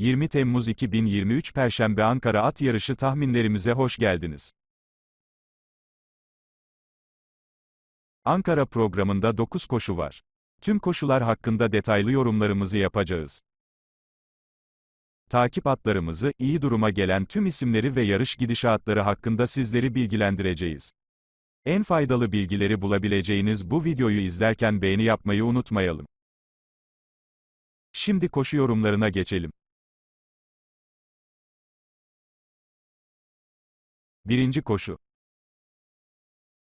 20 Temmuz 2023 Perşembe Ankara At Yarışı tahminlerimize hoş geldiniz. Ankara programında 9 koşu var. Tüm koşular hakkında detaylı yorumlarımızı yapacağız. Takip atlarımızı, iyi duruma gelen tüm isimleri ve yarış gidişatları hakkında sizleri bilgilendireceğiz. En faydalı bilgileri bulabileceğiniz bu videoyu izlerken beğeni yapmayı unutmayalım. Şimdi koşu yorumlarına geçelim. Birinci koşu.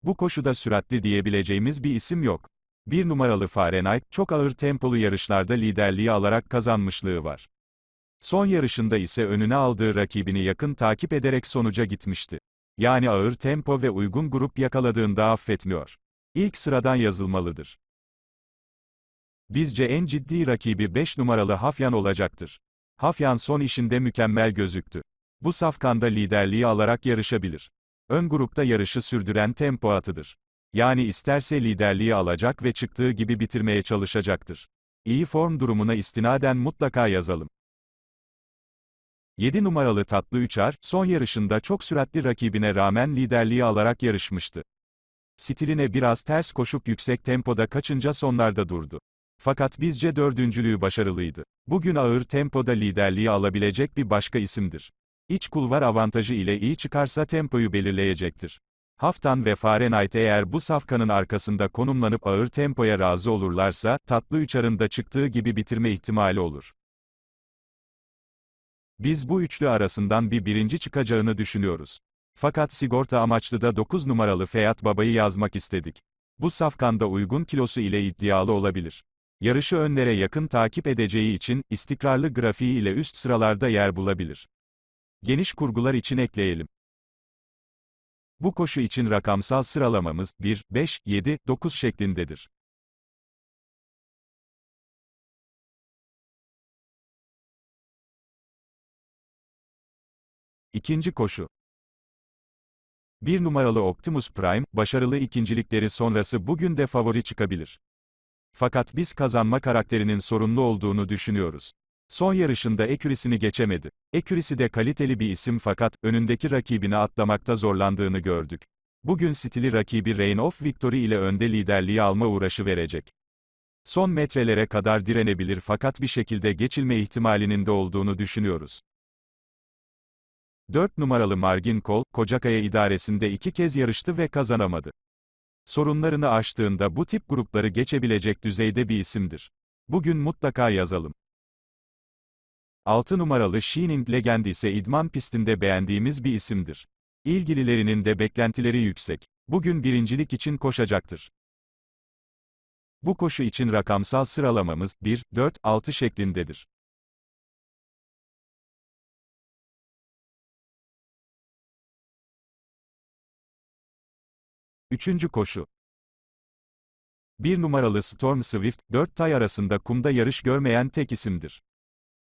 Bu koşuda süratli diyebileceğimiz bir isim yok. Bir numaralı Fahrenheit, çok ağır tempolu yarışlarda liderliği alarak kazanmışlığı var. Son yarışında ise önüne aldığı rakibini yakın takip ederek sonuca gitmişti. Yani ağır tempo ve uygun grup yakaladığında affetmiyor. İlk sıradan yazılmalıdır. Bizce en ciddi rakibi 5 numaralı Hafyan olacaktır. Hafyan son işinde mükemmel gözüktü. Bu safkanda liderliği alarak yarışabilir. Ön grupta yarışı sürdüren tempo atıdır. Yani isterse liderliği alacak ve çıktığı gibi bitirmeye çalışacaktır. İyi form durumuna istinaden mutlaka yazalım. 7 numaralı Tatlı Üçar, son yarışında çok süratli rakibine rağmen liderliği alarak yarışmıştı. Stiline biraz ters koşup yüksek tempoda kaçınca sonlarda durdu. Fakat bizce dördüncülüğü başarılıydı. Bugün ağır tempoda liderliği alabilecek bir başka isimdir. İç kulvar avantajı ile iyi çıkarsa tempoyu belirleyecektir. Haftan ve Fahrenheit eğer bu safkanın arkasında konumlanıp ağır tempoya razı olurlarsa, tatlı üçarın da çıktığı gibi bitirme ihtimali olur. Biz bu üçlü arasından bir birinci çıkacağını düşünüyoruz. Fakat sigorta amaçlı da 9 numaralı Feyat Baba'yı yazmak istedik. Bu safkanda uygun kilosu ile iddialı olabilir. Yarışı önlere yakın takip edeceği için, istikrarlı grafiği ile üst sıralarda yer bulabilir. Geniş kurgular için ekleyelim. Bu koşu için rakamsal sıralamamız 1, 5, 7, 9 şeklindedir. İkinci koşu. Bir numaralı Optimus Prime, başarılı ikincilikleri sonrası bugün de favori çıkabilir. Fakat biz kazanma karakterinin sorunlu olduğunu düşünüyoruz. Son yarışında ekürisini geçemedi. Ekürisi de kaliteli bir isim fakat, önündeki rakibini atlamakta zorlandığını gördük. Bugün stili rakibi Reign of Victory ile önde liderliği alma uğraşı verecek. Son metrelere kadar direnebilir fakat bir şekilde geçilme ihtimalinin de olduğunu düşünüyoruz. 4 numaralı Margin Kol, Kocakaya idaresinde iki kez yarıştı ve kazanamadı. Sorunlarını aştığında bu tip grupları geçebilecek düzeyde bir isimdir. Bugün mutlaka yazalım. 6 numaralı Shining Legend ise idman pistinde beğendiğimiz bir isimdir. İlgililerinin de beklentileri yüksek. Bugün birincilik için koşacaktır. Bu koşu için rakamsal sıralamamız 1, 4, 6 şeklindedir. Üçüncü koşu. Bir numaralı Storm Swift, 4 tay arasında kumda yarış görmeyen tek isimdir.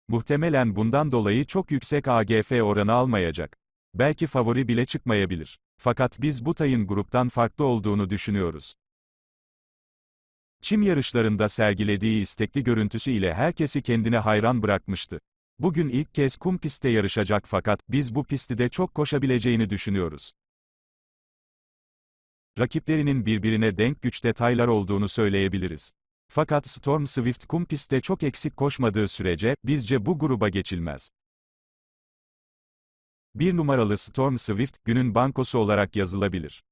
Muhtemelen bundan dolayı çok yüksek AGF oranı almayacak. Belki favori bile çıkmayabilir. Fakat biz bu tayın gruptan farklı olduğunu düşünüyoruz. Çim yarışlarında sergilediği istekli görüntüsü ile herkesi kendine hayran bırakmıştı. Bugün ilk kez kum pistte yarışacak fakat biz bu pisti de çok koşabileceğini düşünüyoruz. Rakiplerinin birbirine denk güçte taylar olduğunu söyleyebiliriz. Fakat Storm Swift kum pistte çok eksik koşmadığı sürece, bizce bu gruba geçilmez. Bir numaralı Storm Swift, günün bankosu olarak yazılabilir.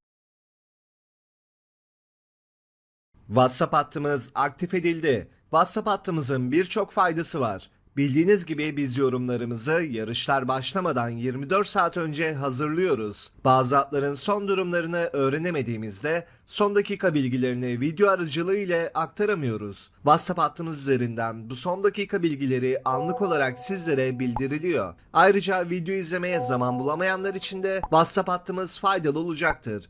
WhatsApp hattımız aktif edildi. WhatsApp hattımızın birçok faydası var. Bildiğiniz gibi biz yorumlarımızı yarışlar başlamadan 24 saat önce hazırlıyoruz. Bazı atların son durumlarını öğrenemediğimizde son dakika bilgilerini video aracılığı ile aktaramıyoruz. WhatsApp hattımız üzerinden bu son dakika bilgileri anlık olarak sizlere bildiriliyor. Ayrıca video izlemeye zaman bulamayanlar için de WhatsApp hattımız faydalı olacaktır.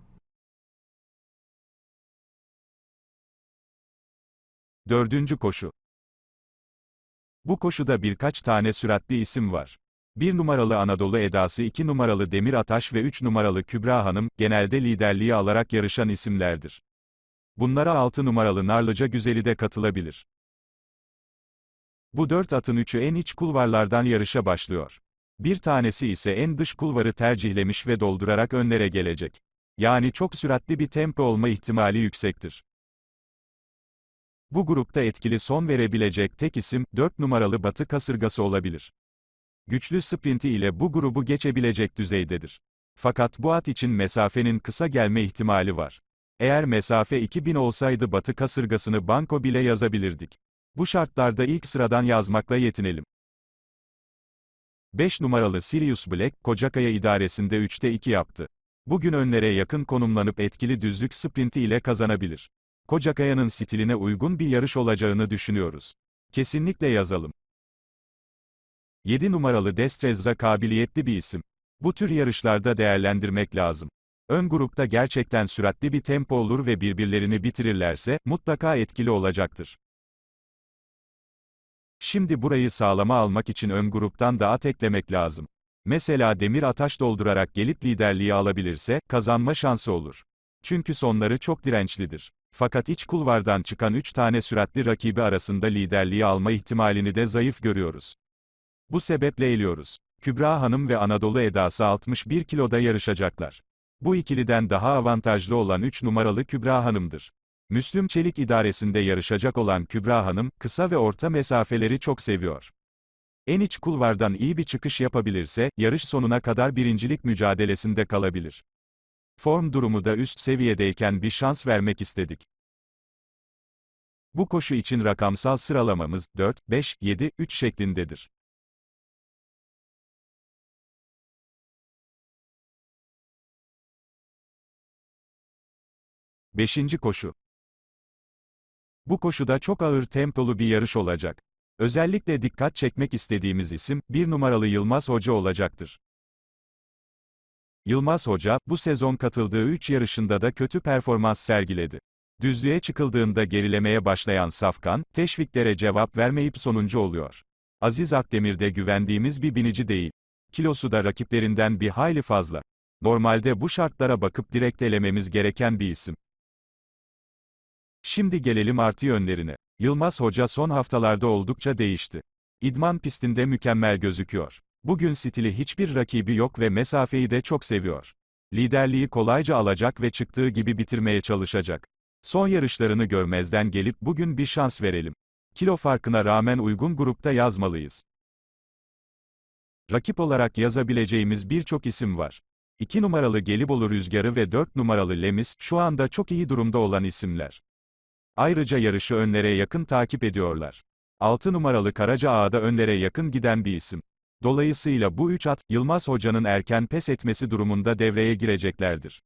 Dördüncü koşu. Bu koşuda birkaç tane süratli isim var. 1 numaralı Anadolu Edası, 2 numaralı Demir Ataş ve 3 numaralı Kübra Hanım, genelde liderliği alarak yarışan isimlerdir. Bunlara 6 numaralı Narlıca Güzeli de katılabilir. Bu dört atın üçü en iç kulvarlardan yarışa başlıyor. Bir tanesi ise en dış kulvarı tercihlemiş ve doldurarak önlere gelecek. Yani çok süratli bir tempo olma ihtimali yüksektir. Bu grupta etkili son verebilecek tek isim, 4 numaralı Batı Kasırgası olabilir. Güçlü sprinti ile bu grubu geçebilecek düzeydedir. Fakat bu at için mesafenin kısa gelme ihtimali var. Eğer mesafe 2000 olsaydı Batı Kasırgası'nı banko bile yazabilirdik. Bu şartlarda ilk sıradan yazmakla yetinelim. 5 numaralı Sirius Black, Kocakaya idaresinde 3'te 2 yaptı. Bugün önlere yakın konumlanıp etkili düzlük sprinti ile kazanabilir. Kocakaya'nın stiline uygun bir yarış olacağını düşünüyoruz. Kesinlikle yazalım. 7 numaralı Destrezza kabiliyetli bir isim. Bu tür yarışlarda değerlendirmek lazım. Ön grupta gerçekten süratli bir tempo olur ve birbirlerini bitirirlerse, mutlaka etkili olacaktır. Şimdi burayı sağlama almak için ön gruptan da at eklemek lazım. Mesela Demir Ataş doldurarak gelip liderliği alabilirse, kazanma şansı olur. Çünkü sonları çok dirençlidir. Fakat iç kulvardan çıkan 3 tane süratli rakibi arasında liderliği alma ihtimalini de zayıf görüyoruz. Bu sebeple eliyoruz. Kübra Hanım ve Anadolu Edası 61 kiloda yarışacaklar. Bu ikiliden daha avantajlı olan 3 numaralı Kübra Hanım'dır. Müslüm Çelik idaresinde yarışacak olan Kübra Hanım, kısa ve orta mesafeleri çok seviyor. En iç kulvardan iyi bir çıkış yapabilirse, yarış sonuna kadar birincilik mücadelesinde kalabilir. Form durumu da üst seviyedeyken bir şans vermek istedik. Bu koşu için rakamsal sıralamamız 4, 5, 7, 3 şeklindedir. Beşinci koşu. Bu koşuda çok ağır tempolu bir yarış olacak. Özellikle dikkat çekmek istediğimiz isim, bir numaralı Yılmaz Hoca olacaktır. Yılmaz Hoca, bu sezon katıldığı 3 yarışında da kötü performans sergiledi. Düzlüğe çıkıldığında gerilemeye başlayan Safkan, teşviklere cevap vermeyip sonuncu oluyor. Aziz Akdemir de güvendiğimiz bir binici değil. Kilosu da rakiplerinden bir hayli fazla. Normalde bu şartlara bakıp direkt elememiz gereken bir isim. Şimdi gelelim artı yönlerine. Yılmaz Hoca son haftalarda oldukça değişti. İdman pistinde mükemmel gözüküyor. Bugün stili hiçbir rakibi yok ve mesafeyi de çok seviyor. Liderliği kolayca alacak ve çıktığı gibi bitirmeye çalışacak. Son yarışlarını görmezden gelip bugün bir şans verelim. Kilo farkına rağmen uygun grupta yazmalıyız. Rakip olarak yazabileceğimiz birçok isim var. 2 numaralı Gelibolu Rüzgarı ve 4 numaralı Lemis, şu anda çok iyi durumda olan isimler. Ayrıca yarışı önlere yakın takip ediyorlar. 6 numaralı Karaca Ağa'da önlere yakın giden bir isim. Dolayısıyla bu üç at, Yılmaz Hoca'nın erken pes etmesi durumunda devreye gireceklerdir.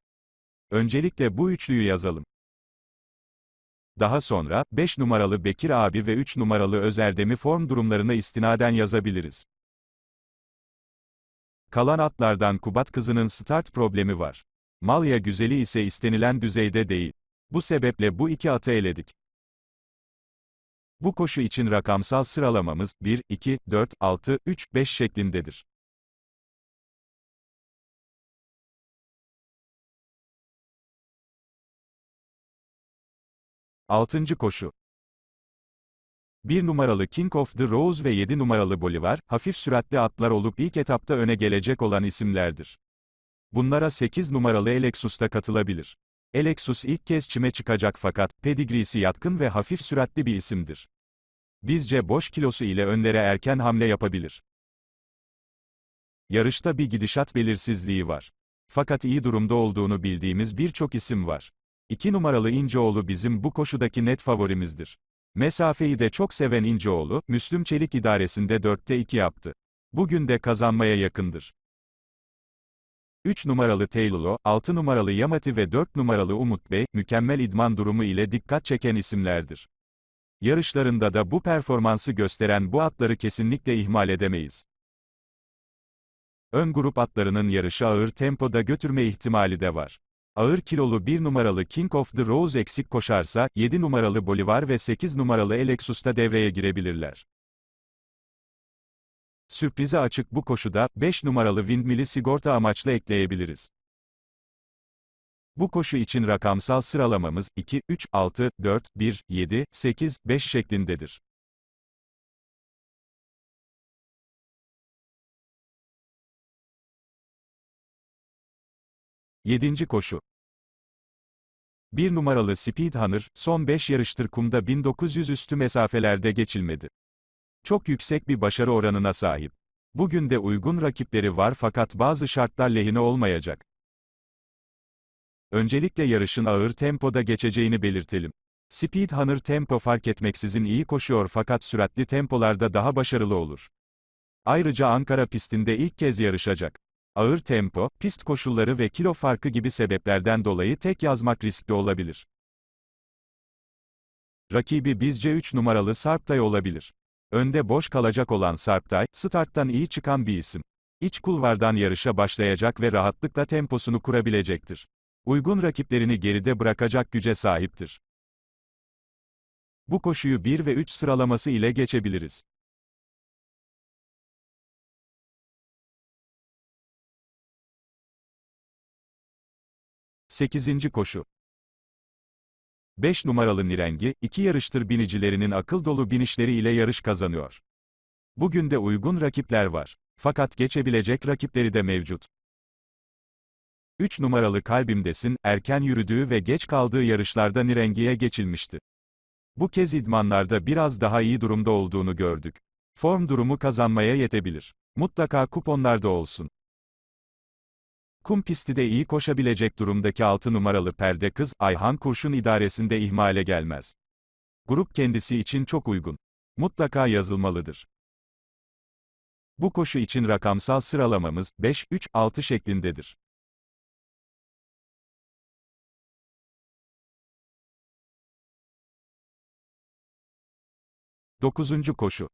Öncelikle bu üçlüyü yazalım. Daha sonra, 5 numaralı Bekir abi ve 3 numaralı Özerdem'i form durumlarına istinaden yazabiliriz. Kalan atlardan Kubat kızının start problemi var. Malya güzeli ise istenilen düzeyde değil. Bu sebeple bu iki atı eledik. Bu koşu için rakamsal sıralamamız 1, 2, 4, 6, 3, 5 şeklindedir. Altıncı koşu. 1 numaralı King of the Rose ve 7 numaralı Bolivar, hafif süratli atlar olup ilk etapta öne gelecek olan isimlerdir. Bunlara 8 numaralı Alexus da katılabilir. Alexus ilk kez çime çıkacak fakat, pedigrisi yatkın ve hafif süratli bir isimdir. Bizce boş kilosu ile önlere erken hamle yapabilir. Yarışta bir gidişat belirsizliği var. Fakat iyi durumda olduğunu bildiğimiz birçok isim var. 2 numaralı İnceoğlu bizim bu koşudaki net favorimizdir. Mesafeyi de çok seven İnceoğlu, Müslüm Çelik idaresinde 4'te 2 yaptı. Bugün de kazanmaya yakındır. 3 numaralı Teylulo, 6 numaralı Yamati ve 4 numaralı Umut Bey, mükemmel idman durumu ile dikkat çeken isimlerdir. Yarışlarında da bu performansı gösteren bu atları kesinlikle ihmal edemeyiz. Ön grup atlarının yarışı ağır tempoda götürme ihtimali de var. Ağır kilolu 1 numaralı King of the Rose eksik koşarsa, 7 numaralı Bolivar ve 8 numaralı Alexus da devreye girebilirler. Sürprize açık bu koşuda, 5 numaralı Windmill'i sigorta amaçlı ekleyebiliriz. Bu koşu için rakamsal sıralamamız, 2, 3, 6, 4, 1, 7, 8, 5 şeklindedir. Yedinci koşu. 1 numaralı Speedhunter, son 5 yarıştır kumda 1900 üstü mesafelerde geçilmedi. Çok yüksek bir başarı oranına sahip. Bugün de uygun rakipleri var fakat bazı şartlar lehine olmayacak. Öncelikle yarışın ağır tempoda geçeceğini belirtelim. Speedhunter tempo fark etmeksizin iyi koşuyor fakat süratli tempolarda daha başarılı olur. Ayrıca Ankara pistinde ilk kez yarışacak. Ağır tempo, pist koşulları ve kilo farkı gibi sebeplerden dolayı tek yazmak riskli olabilir. Rakibi bizce 3 numaralı Sarptay olabilir. Önde boş kalacak olan Sarptay, starttan iyi çıkan bir isim. İç kulvardan yarışa başlayacak ve rahatlıkla temposunu kurabilecektir. Uygun rakiplerini geride bırakacak güce sahiptir. Bu koşuyu 1 ve 3 sıralaması ile geçebiliriz. Sekizinci koşu. 5 numaralı Nirengi, iki yarıştır binicilerinin akıl dolu binişleri ile yarış kazanıyor. Bugün de uygun rakipler var. Fakat geçebilecek rakipleri de mevcut. 3 numaralı Kalbimdesin, erken yürüdüğü ve geç kaldığı yarışlarda Nirengi'ye geçilmişti. Bu kez idmanlarda biraz daha iyi durumda olduğunu gördük. Form durumu kazanmaya yetebilir. Mutlaka kuponlarda olsun. Kum pisti de iyi koşabilecek durumdaki 6 numaralı perde kız, Ayhan Kurşun idaresinde ihmale gelmez. Grup kendisi için çok uygun. Mutlaka yazılmalıdır. Bu koşu için rakamsal sıralamamız, 5-3-6 şeklindedir. Dokuzuncu koşu.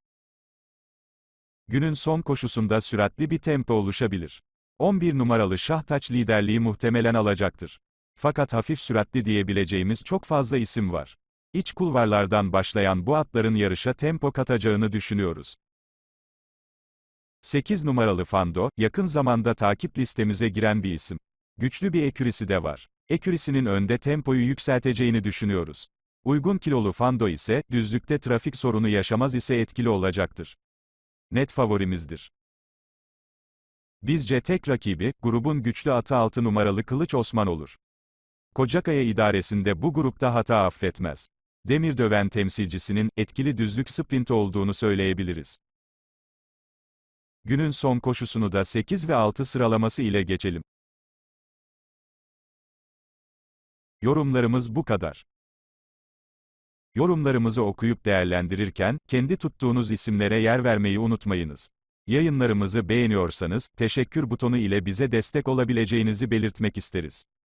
Günün son koşusunda süratli bir tempo oluşabilir. 11 numaralı Şahtaç liderliği muhtemelen alacaktır. Fakat hafif süratli diyebileceğimiz çok fazla isim var. İç kulvarlardan başlayan bu atların yarışa tempo katacağını düşünüyoruz. 8 numaralı Fando, yakın zamanda takip listemize giren bir isim. Güçlü bir ekürisi de var. Ekürisinin önde tempoyu yükselteceğini düşünüyoruz. Uygun kilolu Fando ise, düzlükte trafik sorunu yaşamaz ise etkili olacaktır. Net favorimizdir. Bizce tek rakibi, grubun güçlü atı 6 numaralı Kılıç Osman olur. Kocakaya idaresinde bu grupta hata affetmez. Demir döven temsilcisinin, etkili düzlük sprint olduğunu söyleyebiliriz. Günün son koşusunu da 8 ve 6 sıralaması ile geçelim. Yorumlarımız bu kadar. Yorumlarımızı okuyup değerlendirirken, kendi tuttuğunuz isimlere yer vermeyi unutmayınız. Yayınlarımızı beğeniyorsanız, teşekkür butonu ile bize destek olabileceğinizi belirtmek isteriz.